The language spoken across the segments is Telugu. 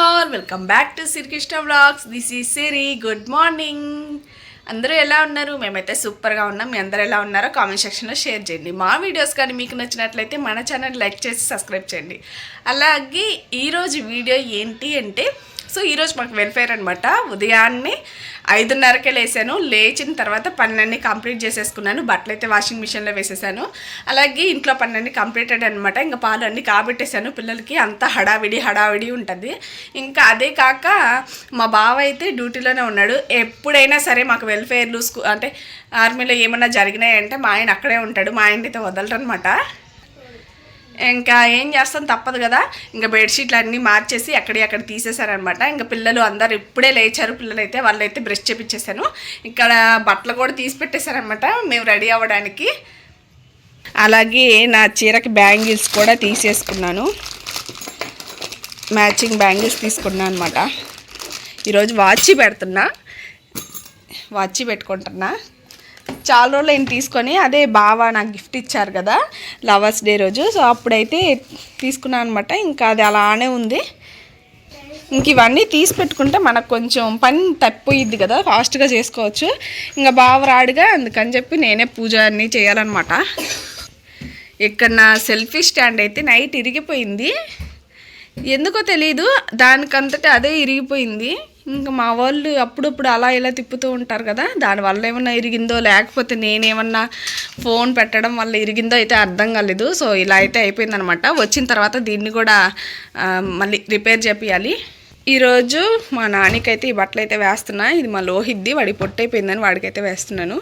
All welcome back to Srikrishna blogs this ఈ సిరి గుడ్ మార్నింగ్ అందరూ ఎలా ఉన్నారు? మేమైతే సూపర్గా ఉన్నాం. మీ అందరూ ఎలా ఉన్నారో కామెంట్ సెక్షన్లో షేర్ చేయండి. మా వీడియోస్ కానీ మీకు నచ్చినట్లయితే మన ఛానల్ లైక్ చేసి సబ్స్క్రైబ్ చేయండి. అలాగే ఈరోజు వీడియో ఏంటి అంటే సో ఈరోజు మాకు వెల్ఫేర్ అనమాట ఉదయాన్నే ఐదున్నరకే లేసాను. లేచిన తర్వాత పనులన్నీ కంప్లీట్ చేసేసుకున్నాను. బట్టలు అయితే వాషింగ్ మిషన్లో వేసేసాను. అలాగే ఇంట్లో పనులన్నీ కంప్లీటెడ్ అనమాట ఇంకా పాలు అన్నీ కాబెట్టేశాను. పిల్లలకి అంతా హడావిడి హడావిడి ఉంటుంది. ఇంకా అదే కాక మా బావ అయితే డ్యూటీలోనే ఉన్నాడు. ఎప్పుడైనా సరే మాకు వెల్ఫేర్లు స్కూ అంటే ఆర్మీలో ఏమన్నా జరిగినాయంటే మా ఆయన అక్కడే ఉంటాడు. మా ఆయన అయితే వదలరు అనమాట ఇంకా ఏం చేస్తాం తప్పదు కదా. ఇంకా బెడ్షీట్లు అన్నీ మార్చేసి అక్కడి అక్కడ తీసేశారనమాట. ఇంకా పిల్లలు అందరు ఇప్పుడే లేచారు. పిల్లలైతే వాళ్ళైతే వాళ్ళు అయితే బ్రష్ చేపించేశాను ఇక్కడ బట్టలు కూడా తీసి పెట్టేశారనమాట మేము రెడీ అవ్వడానికి. అలాగే నా చీరకి బ్యాంగిల్స్ కూడా తీసేసుకున్నాను. మ్యాచింగ్ బ్యాంగిల్స్ తీసుకున్నాను అనమాట. ఈరోజు వాచ్ పెడుతున్నా. వాచ్ పెట్టుకుంటున్నా. చాలా రోజులు నేను తీసుకొని. అదే బావ నాకు గిఫ్ట్ ఇచ్చారు కదా లవర్స్ డే రోజు. సో అప్పుడైతే తీసుకున్నాను అనమాట ఇంకా అది అలానే ఉంది. ఇంక ఇవన్నీ తీసి పెట్టుకుంటే మనకు కొంచెం పని తప్పిపోయిద్ది కదా ఫాస్ట్గా చేసుకోవచ్చు. ఇంకా బావ రాడుగా అందుకని చెప్పి నేనే పూజ అన్నీ చేయాలన్నమాట. ఇక్కడ నా సెల్ఫీ స్టాండ్ అయితే నైట్ ఇరిగిపోయింది. ఎందుకో తెలియదు దానికంతటా అదే ఇరిగిపోయింది. ఇంకా మా వాళ్ళు అప్పుడప్పుడు అలా ఇలా తిప్పుతూ ఉంటారు కదా దానివల్ల ఏమన్నా ఇరిగిందో లేకపోతే నేనేమన్నా ఫోన్ పెట్టడం వల్ల ఇరిగిందో అయితే అర్థం కాలేదు. సో ఇలా అయితే అయిపోయిందనమాట. వచ్చిన తర్వాత దీన్ని కూడా మళ్ళీ రిపేర్ చేపియాలి. ఈరోజు మా నాన్నకైతే ఈ బట్టలు అయితే వేస్తున్నా. ఇది మా లోహిద్ది వాడి పొట్టైపోయిందని వాడికైతే వేస్తున్నాను.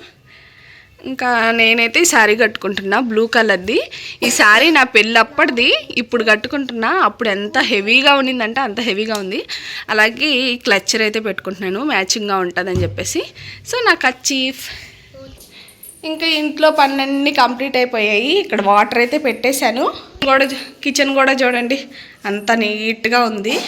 ఇంకా నేనైతే ఈ శారీ కట్టుకుంటున్నా బ్లూ కలర్ది ఈ శారీ నా పెళ్ళి అప్పటిది ఇప్పుడు కట్టుకుంటున్నా. అప్పుడు ఎంత హెవీగా ఉన్నిందంటే అంత హెవీగా ఉంది. అలాగే ఈ క్లచ్చర్ అయితే పెట్టుకుంటున్నాను మ్యాచింగ్గా ఉంటుందని చెప్పేసి. సో నాకు కచ్చీఫ్ ఇంకా ఇంట్లో పనులన్నీ కంప్లీట్ అయిపోయాయి. ఇక్కడ వాటర్ అయితే పెట్టేశాను. గోడ కిచెన్ కూడా చూడండి అంత నీట్గా ఉంది.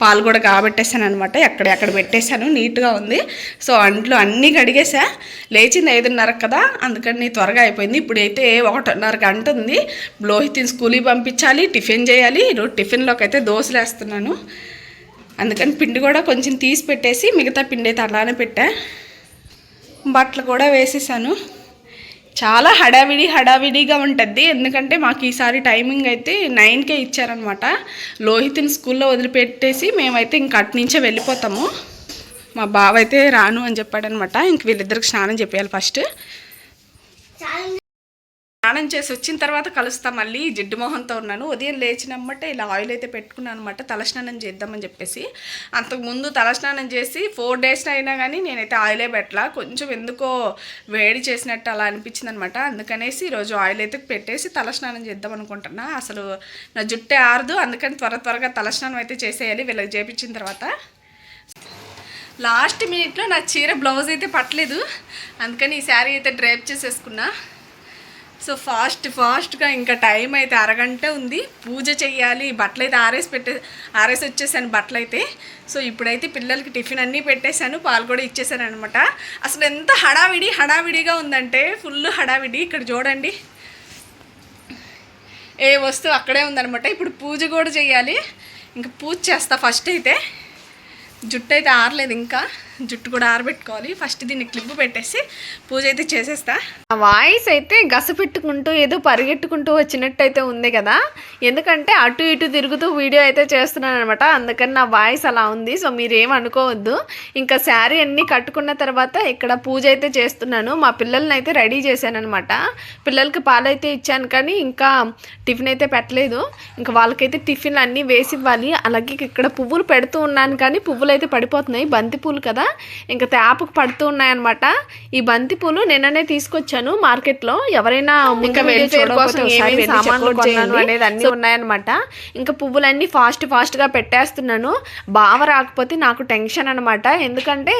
పాలు కూడా కాబెట్టేసాను అనమాట ఎక్కడ ఎక్కడ పెట్టేశాను. నీట్గా ఉంది. సో అంట్లో అన్నీ కడిగేసా. లేచింది ఐదున్నర కదా. అందుకని త్వరగా అయిపోయింది. ఇప్పుడైతే ఒకటిన్నర గంట ఉంది. లోహితిని స్కూల్కి పంపించాలి టిఫిన్ చేయాలి. ఈరోజు టిఫిన్లోకి అయితే దోశలు వేస్తున్నాను. అందుకని పిండి కూడా కొంచెం తీసి పెట్టేసి మిగతా పిండి అయితే అలానే పెట్టా. బట్టలు కూడా వేసేసాను. చాలా హడావిడి హడావిడిగా ఉంటుంది. ఎందుకంటే మాకు ఈసారి టైమింగ్ అయితే నైన్కే ఇచ్చారనమాట లోహిత్ని స్కూల్లో వదిలిపెట్టేసి మేమైతే ఇంక అటు నుంచే వెళ్ళిపోతాము. మా బావ అయితే రాను అని చెప్పాడనమాట ఇంక వీళ్ళిద్దరికి స్నానం చెప్పేయాలి ఫస్ట్. స్నానం చేసి వచ్చిన తర్వాత కలుస్తా మళ్ళీ జిడ్డు మొహంతో ఉన్నాను. ఉదయం లేచినమ్మటే ఇలా ఆయిల్ అయితే పెట్టుకున్నాను అనమాట తలస్నానం చేద్దామని చెప్పేసి. అంతకుముందు తలస్నానం చేసి ఫోర్ డేస్ అయినా కానీ నేనైతే ఆయిలే పెట్టలా. కొంచెం ఎందుకో వేడి చేసినట్టు అలా అనిపించింది అనమాట అందుకనేసి ఈరోజు ఆయిల్ అయితే పెట్టేసి తలస్నానం చేద్దాం అనుకుంటున్నా. అసలు నా జుట్టే ఆరదు. అందుకని త్వర త్వరగా తలస్నానం అయితే చేసేయాలి. వీళ్ళకి చేపించిన తర్వాత. లాస్ట్ మినిట్లో నా చీర బ్లౌజ్ అయితే పట్టలేదు. అందుకని ఈ శారీ అయితే డ్రైప్ చేసేసుకున్నా. సో ఫాస్ట్ ఫాస్ట్గా ఇంకా టైం అయితే అరగంట ఉంది. పూజ చేయాలి బట్టలు అయితే ఆరేసి పెట్టే ఆరేసి వచ్చేసాను బట్టలు అయితే సో ఇప్పుడైతే పిల్లలకి టిఫిన్ అన్నీ పెట్టేశాను పాలు కూడా ఇచ్చేసాను అనమాట అసలు ఎంత హడావిడి హడావిడిగా ఉందంటే ఫుల్ హడావిడి. ఇక్కడ చూడండి. ఏ వస్తువు అక్కడే ఉందనమాట ఇప్పుడు పూజ కూడా చేయాలి ఇంకా పూజ చేస్తా ఫస్ట్ అయితే. జుట్టు అయితే ఆరలేదు ఇంకా. జుట్టు కూడా ఆరబెట్టుకోవాలి. ఫస్ట్ దీన్ని క్లిప్ పెట్టేసి పూజ అయితే చేసేస్తా. ఆ వాయిస్ అయితే గస పెట్టుకుంటూ ఏదో పరిగెట్టుకుంటూ వచ్చినట్టు అయితే ఉంది కదా. ఎందుకంటే అటు ఇటు తిరుగుతూ వీడియో అయితే చేస్తున్నాను అనమాట అందుకని నా వాయిస్ అలా ఉంది. సో మీరేం అనుకోవద్దు. ఇంకా శారీ అన్నీ కట్టుకున్న తర్వాత ఇక్కడ పూజ అయితే చేస్తున్నాను. మా పిల్లల్ని అయితే రెడీ చేశాను అనమాట పిల్లలకి పాలైతే ఇచ్చాను కానీ ఇంకా టిఫిన్ అయితే పెట్టలేదు. ఇంకా వాళ్ళకైతే టిఫిన్లు అన్నీ వేసి ఇవ్వాలి. అలాగే ఇక్కడ పువ్వులు పెడుతూ ఉన్నాను కానీ పువ్వులు అయితే పడిపోతున్నాయి. బంతి పూలు కదా. ఇంకా తేపకు పడుతూ ఉన్నాయన్నమాట. ఈ బంతి పూలు నిన్ననే తీసుకొచ్చాను మార్కెట్లో ఎవరైనా ఇంకా welfare కోసం ఏమేమి సామాన్లు కొన్నాను అనేది అన్ని ఉన్నాయన్నమాట. ఇంకా పువ్వులన్నీ ఫాస్ట్ ఫాస్ట్గా పెట్టేస్తున్నాను. బావ రాకపోతే నాకు టెన్షన్ అనమాట ఎందుకంటే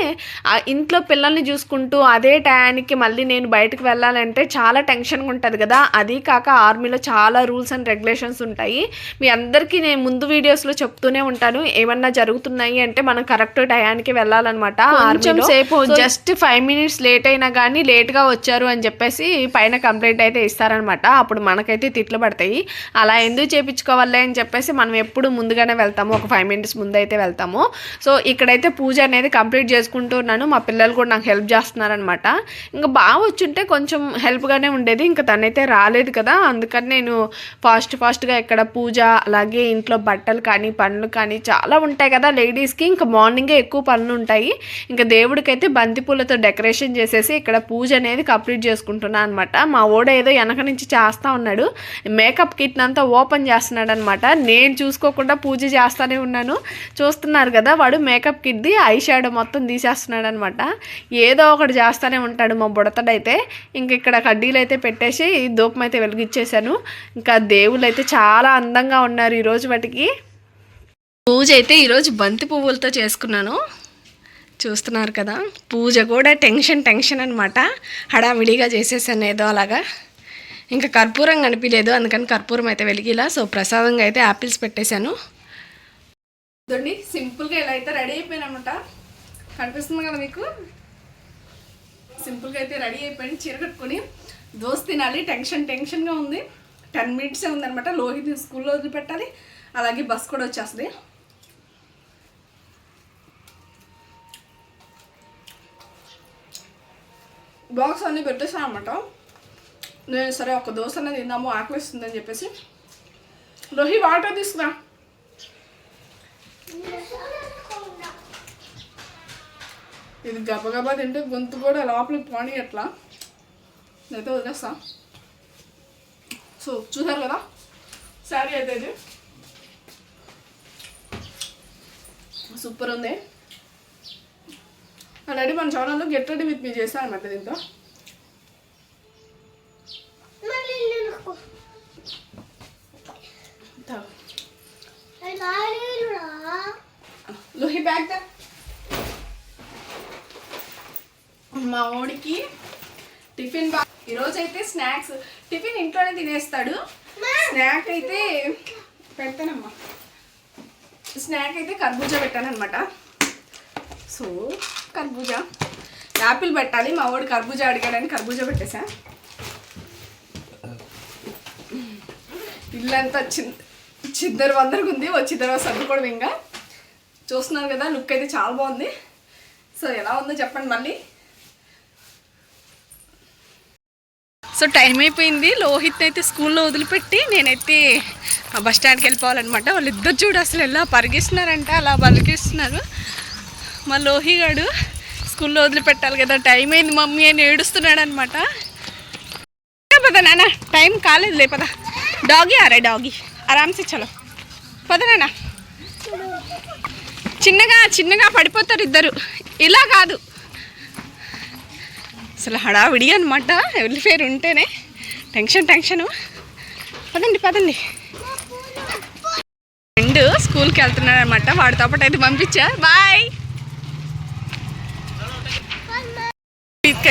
ఇంట్లో పిల్లల్ని చూసుకుంటూ అదే టయానికి మళ్ళీ నేను బయటకు వెళ్ళాలంటే చాలా టెన్షన్గా ఉంటుంది కదా. అది కాక ఆర్మీలో చాలా రూల్స్ అండ్ రెగ్యులేషన్స్ ఉంటాయి. మీ అందరికీ నేను ముందు వీడియోస్లో చెప్తూనే ఉంటాను. ఏమన్నా జరుగుతున్నాయి అంటే మనం కరెక్ట్ టయానికి వెళ్ళాలన్నమాట. కొంచెం సేపు జస్ట్ ఫైవ్ మినిట్స్ లేట్ అయినా కానీ లేట్గా వచ్చారు అని చెప్పేసి పైన కంప్లైంట్ అయితే ఇస్తారనమాట. అప్పుడు మనకైతే తిట్లు పడతాయి. అలా ఎందుకు చేయించుకోవాలి అని చెప్పేసి మనం ఎప్పుడు ముందుగానే వెళ్తాము. ఒక ఫైవ్ మినిట్స్ ముందు అయితే వెళ్తాము. సో ఇక్కడైతే పూజ అనేది కంప్లీట్ చేసుకుంటున్నాను. మా పిల్లలు కూడా నాకు హెల్ప్ చేస్తున్నారనమాట. ఇంకా బాగా వచ్చుంటే కొంచెం హెల్ప్గానే ఉండేది. ఇంకా తనైతే రాలేదు కదా. అందుకని నేను ఫాస్ట్ ఫాస్ట్గా ఇక్కడ పూజ అలాగే ఇంట్లో బట్టలు కానీ పనులు కానీ చాలా ఉంటాయి కదా లేడీస్కి ఇంకా మార్నింగే ఎక్కువ పనులు ఉంటాయి. ఇంకా దేవుడికైతే బంతిపూలతో డెకరేషన్ చేసేసి ఇక్కడ పూజ అనేది కంప్లీట్ చేసుకుంటున్నాను అనమాట మా ఓడ ఏదో వెనక నుంచి చేస్తూ ఉన్నాడు. మేకప్ కిట్ అంతా ఓపెన్ చేస్తున్నాడు అనమాట నేను చూసుకోకుండా పూజ చేస్తానే ఉన్నాను. చూస్తున్నారు కదా వాడు మేకప్ కిట్ది ఐ షాడో మొత్తం తీసేస్తున్నాడు అనమాట ఏదో ఒకటి చేస్తూనే ఉంటాడు మా బుడతడైతే. ఇంక ఇక్కడ కడ్డీలు అయితే పెట్టేసి దూపం అయితే వెలిగించేశాను ఇంకా దేవుళ్ళు అయితే చాలా అందంగా ఉన్నారు ఈరోజు వాటికి. పూజ అయితే ఈరోజు బంతి పువ్వులతో చేసుకున్నాను. చూస్తున్నారు కదా. పూజ కూడా టెన్షన్ టెన్షన్ అనమాట హడావిడిగా చేసేసాను ఏదో అలాగా. ఇంకా కర్పూరం కనిపించలేదు అందుకని కర్పూరం అయితే వెలిగిలా. సో ప్రసాదంగా అయితే యాపిల్స్ పెట్టేశాను. చూడండి సింపుల్గా ఇలా అయితే రెడీ అయిపోయాను అనమాట కనిపిస్తుంది కదా మీకు? సింపుల్గా అయితే రెడీ అయిపోయింది చీర కట్టుకొని. దోశ తినాలి టెన్షన్ టెన్షన్గా ఉంది. టెన్ మినిట్సే ఉందనమాట లోహిత్ స్కూల్లో వదిలిపెట్టాలి. అలాగే బస్ కూడా వచ్చేస్తుంది. బాక్స్ అన్నీ పెట్టేసాను అనమాట నేను సరే ఒక దోశ అనేది తిందాము ఆకలిస్తుందని చెప్పేసి. రోహి వాటర్ తీసుకురా. ఇది గబగబా తింటే గొంతు కూడా లోపలికి పోనీ ఎట్లా నేనైతే వదిలేస్తా. సో చూసారు కదా? శారీ అయితే ఇది. సూపర్ ఉంది. ఆల్రెడీ మన ఛానల్లో గెట్ రెడీ విత్ మీ చేశాను అనమాట దీంతో. లోహి బ్యాగ్ మా ఓడికి టిఫిన్ బా ఈరోజు అయితే స్నాక్స్ టిఫిన్ ఇంట్లోనే తినేస్తాడు. స్నాక్ అయితే పెడతానమ్మా. స్నాక్ అయితే కర్బూజా పెట్టానమాట సో కర్బూజా. యాపిల్ పెట్టాలి మా వాడు కర్బూజా అడిగాడని కర్బూజా పెట్టేసా ఇల్లంతా చిన్ చిద్దరు వందరికి ఉంది వచ్చి తర్వాత సర్దుకోవడం ఇంకా చూస్తున్నారు కదా లుక్ అయితే చాలా బాగుంది. సో ఎలా ఉందో చెప్పండి మళ్ళీ. సో టైం అయిపోయింది లోహిత్ అయితే స్కూల్లో వదిలిపెట్టి నేనైతే ఆ బస్ స్టాండ్కి వెళ్ళిపోవాలన్నమాట. వాళ్ళిద్దరు చూడు అసలు ఎలా పరిగిస్తున్నారంట అలా పరిగిస్తున్నారు మా లోహిగాడు స్కూల్లో వదిలిపెట్టాలి కదా టైం అయింది మమ్మీ అని ఏడుస్తున్నాడు అనమాట పద నాన్న టైం కాలేదు లే పద. డాగీ అరే డాగీ ఆరామ్సే చలో. పద నాన్న. చిన్నగా చిన్నగా పడిపోతారు ఇద్దరు. ఇలా కాదు. అసలు హడావిడి అనమాట వెళ్ళిపోయారు ఉంటేనే. Tension tension. పదండి పదండి. ఫ్రెండ్ స్కూల్కి వెళ్తున్నాడు అనమాట వాడితో పాటు అయితే పంపించా. బాయ్.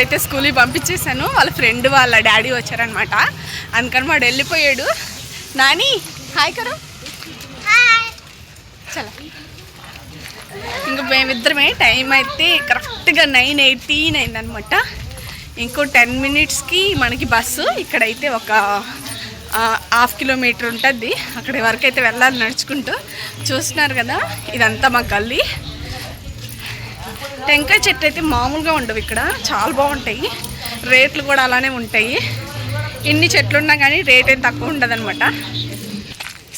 అయితే స్కూల్కి పంపించేశాను. వాళ్ళ ఫ్రెండ్ వాళ్ళ డాడీ వచ్చారనమాట అందుకని వాడు వెళ్ళిపోయాడు. నాని హాయ్ కరు. చలో. ఇంకా మేమిద్దరమే టైం అయితే కరెక్ట్గా నైన్ ఎయిటీన్ అయిందనమాట ఇంకో టెన్ మినిట్స్కి మనకి బస్సు. ఇక్కడైతే ఒక హాఫ్ కిలోమీటర్ ఉంటుంది. అక్కడి వరకు అయితే వెళ్ళాలి నడుచుకుంటూ. చూస్తున్నారు కదా ఇదంతా మా గల్లీ. టెంకాయ చెట్టు అయితే మామూలుగా ఉండవు ఇక్కడ. చాలా బాగుంటాయి. రేట్లు కూడా అలానే ఉంటాయి. ఇన్ని చెట్లు ఉన్నా కానీ రేట్ ఏం తక్కువ ఉండదనమాట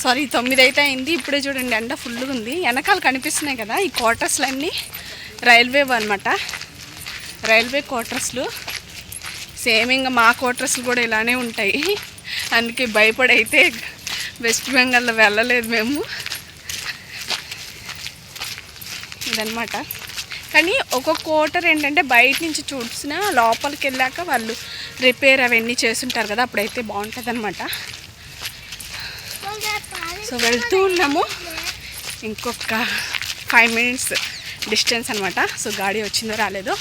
సారీ తొమ్మిది అయితే అయింది. ఇప్పుడే చూడండి ఎండ ఫుల్గా ఉంది. వెనకాల కనిపిస్తున్నాయి కదా ఈ క్వార్టర్స్లు అన్నీ. రైల్వే అనమాట రైల్వే క్వార్టర్స్లు సేమ్ ఇంకా మా క్వార్టర్స్లు కూడా ఇలానే ఉంటాయి. అందుకే భయపడైతే వెస్ట్ బెంగాల్లో వెళ్ళలేదు మేము. ఇదనమాట కానీ ఒక్కొక్క క్వార్టర్ ఏంటంటే బయట నుంచి చూసినా లోపలికి వెళ్ళాక వాళ్ళు రిపేర్ అవన్నీ చేస్తుంటారు కదా అప్పుడైతే బాగుంటుంది అనమాట సో వెళ్తూ ఉన్నాము. ఇంకొక ఫైవ్ మినిట్స్ డిస్టెన్స్ అనమాట సో గాడి వచ్చిందో రాలేదో?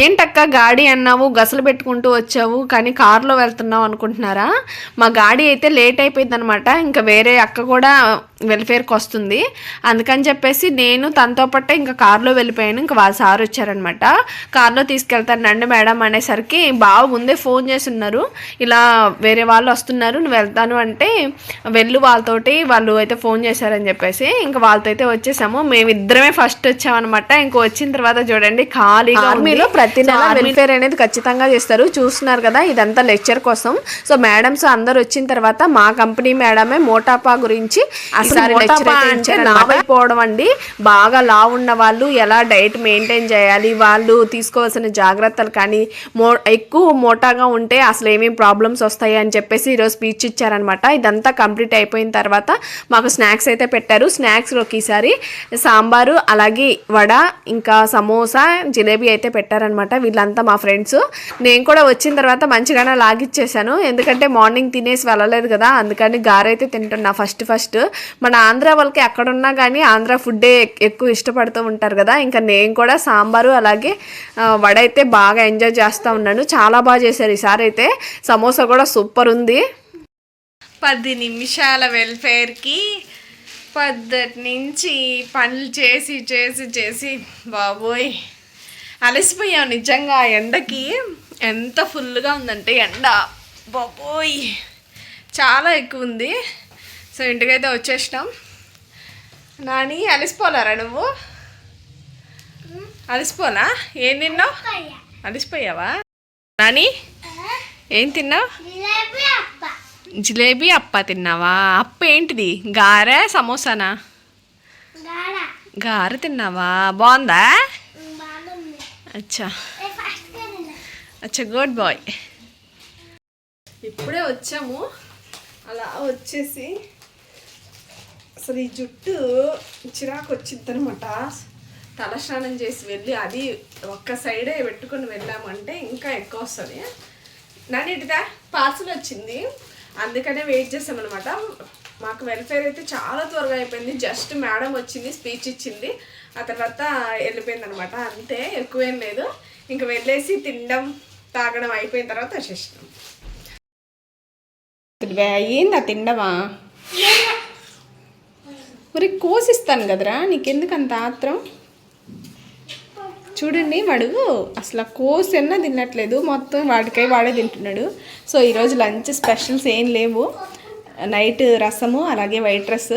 ఏంటక్క గాడి అన్నావు గసలు పెట్టుకుంటూ వచ్చావు కానీ కారులో వెళ్తున్నావు అనుకుంటున్నారా? మా గాడి అయితే లేట్ అయిపోయింది అనమాట ఇంకా వేరే అక్క కూడా వెల్ఫేర్కి వస్తుంది. అందుకని చెప్పేసి నేను తనతో పాటే ఇంకా కార్లో వెళ్ళిపోయాను. ఇంకా వాళ్ళ సార్ వచ్చారనమాట. కార్లో తీసుకెళ్తాను రండి మేడం అనేసరికి బావ ముందే ఫోన్ చేసి ఉన్నారు ఇలా వేరే వాళ్ళు వస్తున్నారు నువ్వు వెళ్తాను అంటే వెళ్ళు వాళ్ళతోటి వాళ్ళు అయితే ఫోన్ చేశారని చెప్పేసి ఇంకా వాళ్ళతో అయితే వచ్చేసాము. మేమిద్దరమే ఫస్ట్ వచ్చామన్నమాట ఇంకా వచ్చిన తర్వాత చూడండి ఖాళీగా ఆర్మీలో ప్రతి నెల వెల్ఫేర్ అనేది ఖచ్చితంగా చేస్తారు. చూస్తున్నారు కదా ఇదంతా లెక్చర్ కోసం. సో మేడమ్స్ అందరు వచ్చిన తర్వాత మా కంపెనీ మేడమే మోటాపా గురించి ఈసారి లెక్చర్ అయితే ఇచ్చారు లావ్ అయిపోవడం అండి. బాగా లావ్ ఉన్న వాళ్ళు ఎలా డైట్ మెయింటైన్ చేయాలి వాళ్ళు తీసుకోవాల్సిన జాగ్రత్తలు కానీ మో ఎక్కువ మోటాగా ఉంటే అసలు ఏమేమి ప్రాబ్లమ్స్ వస్తాయి అని చెప్పేసి ఈరోజు స్పీచ్ ఇచ్చారనమాట. ఇదంతా కంప్లీట్ అయిపోయిన తర్వాత మాకు స్నాక్స్ అయితే పెట్టారు. స్నాక్స్లోకి ఈసారి సాంబారు అలాగే వడ ఇంకా సమోసా జిలేబీ అయితే పెట్టారనమాట వీళ్ళంతా మా ఫ్రెండ్స్ నేను కూడా వచ్చిన తర్వాత మంచిగానే లాగిచ్చేసాను. ఎందుకంటే మార్నింగ్ తినేసి వెళ్ళలేదు కదా అందుకని గారైతే తింటున్నా. ఫస్ట్ ఫస్ట్ మన ఆంధ్ర వాళ్ళకి ఎక్కడున్నా కానీ ఆంధ్ర ఫుడ్డే ఎక్కువ ఇష్టపడుతూ ఉంటారు కదా. ఇంకా నేను కూడా సాంబారు అలాగే వడ అయితే బాగా ఎంజాయ్ చేస్తూ ఉన్నాను. చాలా బాగా చేశారు ఈసారి అయితే. సమోసా కూడా సూపర్ ఉంది. పది నిమిషాల వెల్ఫేర్కి పద్ధతి నుంచి పనులు చేసి చేసి చేసి బాబోయ్. అలసిపోయాం నిజంగా ఆ ఎండకి. ఎంత ఫుల్గా ఉందంటే ఎండ. బాబోయ్. చాలా ఎక్కువ ఉంది. సో ఇంటికైతే వచ్చేసినాం. నాని అలసిపోలేరా నువ్వు? అలసిపోనా? ఏం తిన్నావు? అలసిపోయావా? నాని ఏం తిన్నావు? జిలేబీ అప్ప తిన్నావా? అప్ప ఏంటిది? గారె సమోసానా? గారె తిన్నావా? బాగుందా? అచ్చా. అచ్చా గుడ్ బాయ్. ఇప్పుడే వచ్చాము. అలా వచ్చేసి అసలు ఈ జుట్టు చిరాకు వచ్చింది అనమాట తలస్నానం చేసి వెళ్ళి అది ఒక్క సైడే పెట్టుకొని వెళ్ళామంటే ఇంకా ఎక్కువ వస్తుంది. నానిటిదా పార్సల్ వచ్చింది. అందుకనే వెయిట్ చేసామన్నమాట. మాకు వెల్ఫేర్ అయితే చాలా త్వరగా అయిపోయింది. జస్ట్ మేడం వచ్చింది స్పీచ్ ఇచ్చింది. ఆ తర్వాత వెళ్ళిపోయింది అనమాట అంతే ఎక్కువేం లేదు. ఇంక వెళ్ళేసి తినడం తాగడం అయిపోయిన తర్వాత వచ్చేసినాం. అయ్యిందా తిండమా? మరి కోసిస్తాను కదరా నీకెందుకు అంత ఆత్రం? చూడండి వాడు అసలు కోసన్నా తినట్లేదు మొత్తం వాడికై వాడే తింటున్నాడు. సో ఈరోజు లంచ్ స్పెషల్స్ ఏం లేవు. నైట్ రసము అలాగే వైట్ రైస్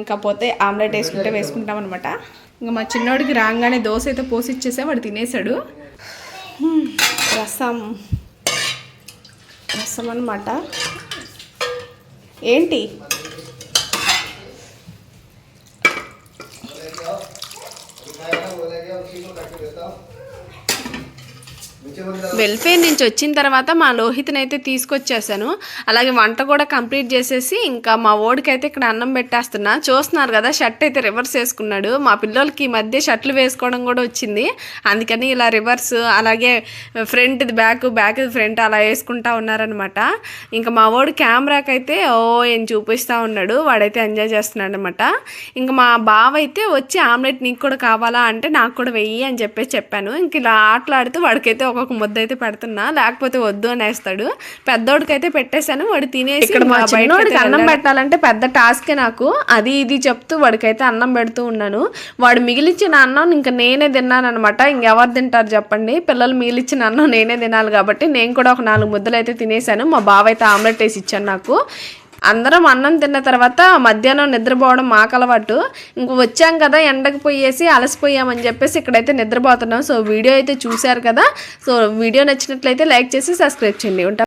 ఇంకా పోతే ఆమ్లెట్ వేసుకుంటే వేసుకుంటాం అనమాట ఇంకా మా చిన్నోడికి రాగానే దోశ అయితే పోసి ఇచ్చేసా వాడు తినేసాడు రసం. రసం అనమాట ఏంటి? వెల్ఫేర్ నుంచి వచ్చిన తర్వాత మా లోహిత్ని తీసుకొచ్చేసాను. అలాగే వంట కూడా కంప్లీట్ చేసేసి ఇంకా మా ఓడికైతే ఇక్కడ అన్నం పెట్టేస్తున్నా. చూస్తున్నారు కదా షర్ట్ అయితే రివర్స్ వేసుకున్నాడు. మా పిల్లలకి ఈ మధ్య షర్ట్లు వేసుకోవడం కూడా వచ్చింది. అందుకని ఇలా రివర్స్ అలాగే ఫ్రంట్ బ్యాక్ బ్యాక్ ఫ్రంట్ అలా వేసుకుంటా ఉన్నారనమాట ఇంకా మా వాడు కెమెరాకి అయితే ఓ ఏం చూపిస్తూ ఉన్నాడు. వాడైతే ఎంజాయ్ చేస్తున్నాడు అనమాట ఇంకా మా బావ అయితే వచ్చి ఆమ్లెట్ నీకు కూడా కావాలా అంటే నాకు కూడా వెయ్యి అని చెప్పేసి చెప్పాను. ఇంక ఇలా ఆటలాడుతూ వాడికైతే ఒక్కొక్క ముద్ద అయితే పెడుతున్నా లేకపోతే వద్దు అనేస్తాడు. పెద్దోడికైతే పెట్టేశాను వాడు తినేసి ఇక్కడ మా చిన్నోడికి అన్నం పెట్టాలంటే పెద్ద టాస్కే నాకు. అది ఇది చెప్తూ వాడికైతే అన్నం పెడుతూ ఉన్నాను. వాడు మిగిలిచ్చిన అన్నం ఇంకా నేనే తిన్నాను అనమాట ఇంకెవరు తింటారు చెప్పండి. పిల్లలు మిగిలిచ్చిన అన్నం నేనే తినాలి కాబట్టి నేను కూడా ఒక నాలుగు ముద్దలు అయితే తినేసాను మా బావ అయితే ఆమ్లెట్ వేసి ఇచ్చాను నాకు. అందరం అన్నం తిన్న తర్వాత మధ్యాహ్నం నిద్రపోవడం మాకు అలవాటు ఇంక వచ్చాం కదా ఎండకు పోయేసి అలసిపోయామని చెప్పేసి ఇక్కడైతే నిద్రపోతున్నాం. సో వీడియో అయితే చూశారు కదా. సో వీడియో నచ్చినట్లయితే లైక్ చేసి సబ్స్క్రైబ్ చేయండి. ఉంటాం